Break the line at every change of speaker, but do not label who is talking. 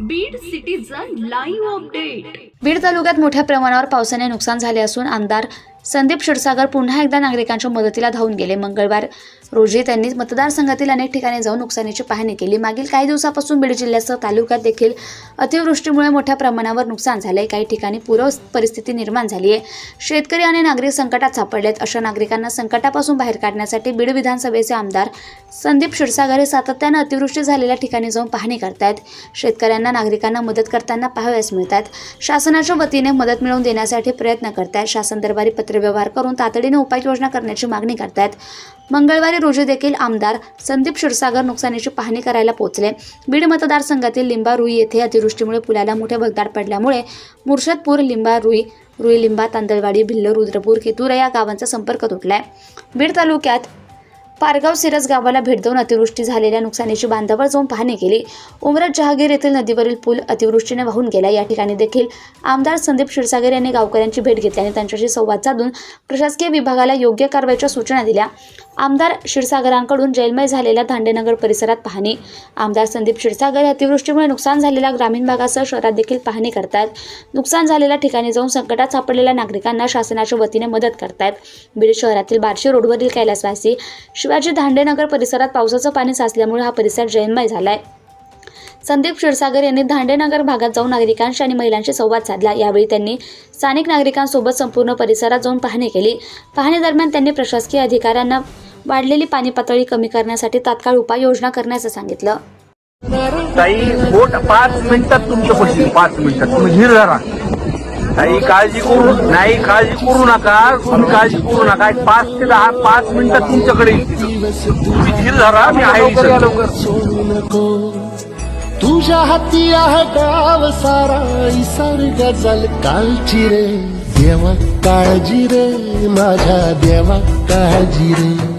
Beed citizen live update
Beed तालुक्यात मोठ्या प्रमाणावर पावसाने नुकसान झाले असून आमदार संदीप क्षीरसागर पुन्हा एकदा नागरिकांच्या मदतीला धावून गेले. मंगळवार रोजी त्यांनी मतदारसंघातील अनेक ठिकाणी जाऊन नुकसानीची पाहणी केली. मागील काही दिवसापासून बीड जिल्ह्यासह तालुक्यात देखील अतिवृष्टीमुळे मोठ्या प्रमाणावर नुकसान झालंय. काही ठिकाणी पूर परिस्थिती निर्माण झाली आहे शेतकरी आणि नागरिक संकटात सापडलेत. अशा नागरिकांना संकटापासून बाहेर काढण्यासाठी बीड विधानसभेचे आमदार संदीप क्षीरसागर हे सातत्यानं अतिवृष्टी झालेल्या ठिकाणी जाऊन पाहणी करतायत. शेतकऱ्यांना नागरिकांना मदत करताना पाहाव्यास मिळतात. शासनाच्या वतीने मदत मिळवून देण्यासाठी प्रयत्न करतायत. शासन दरबारी पत्रव्यवहार करून तातडीने उपाययोजना करण्याची मागणी करतायत. मंगळवारी रोजी देखील आमदार संदीप क्षीरसागर नुकसानीची पाहणी करायला पोहोचले. बीड मतदारसंघातील लिंबा रुई येथे अतिवृष्टीमुळे पुलाला मोठे भगदाड पडल्यामुळे मुर्शदपूर लिंबा रुई लिंबा तांदळवाडी भिल्ल रुद्रपूर केतुरा या गावांचा संपर्क तुटलाय. बीड तालुक्यात पारगाव सिरस गावाला भेट देऊन अतिवृष्टी झालेल्या नुकसानीची बांधावर जाऊन पाहणी केली. उमरत जहागीर येथील नदीवरील पूल अतिवृष्टीने वाहून गेला. या ठिकाणी देखील आमदार संदीप क्षीरसागर यांनी गावकऱ्यांची भेट घेतली आणि त्यांच्याशी संवाद साधून प्रशासकीय विभागाला योग्य कारवाईच्या सूचना दिल्या. आमदार क्षीरसागरांकडून जेलमय झालेल्या धांडेनगर परिसरात पाहणी. आमदार संदीप क्षीरसागर हे अतिवृष्टीमुळे नुकसान झालेल्या ग्रामीण भागासह शहरात देखील पाहणी करतात. नुकसान झालेल्या ठिकाणी जाऊन संकटात सापडलेल्या नागरिकांना शासनाच्या वतीने मदत करतायत बीड शहरातील बार्शी रोडवरील कैलासवासी शिवाजी धांडेनगर परिसरात पावसाचं पाणी साचल्यामुळे हा परिसर जैनमय झालाय. संदीप क्षीरसागर यांनी धांडेनगर भागात जाऊन नागरिकांशी आणि महिलांशी संवाद साधला. यावेळी त्यांनी स्थानिक नागरिकांसोबत संपूर्ण परिसरात जाऊन पाहणी केली. पाहणी दरम्यान त्यांनी प्रशासकीय अधिकाऱ्यांना वाढलेली पाणी पातळी कमी करण्यासाठी तात्काळ उपाययोजना करण्याचं सांगितलं.
ताई बोट पाच मिनिटात तुमच्या पशी पाच मिनिटात. तुम्ही धीर धरा. ताई काळजी करू नाही काळजी करू नका. तुम्ही काळजी करू नका. एक पाच ते दहा पाच मिनिटात तुमच्याकडे. तुम्ही धीर धरा. मी आहे इथं.
सोडू नको तुझ्या हाती आहे गाव सारा. निसर्ग जल कालची रे. देवा काळजी रे. माझ्या देवा काळजी रे.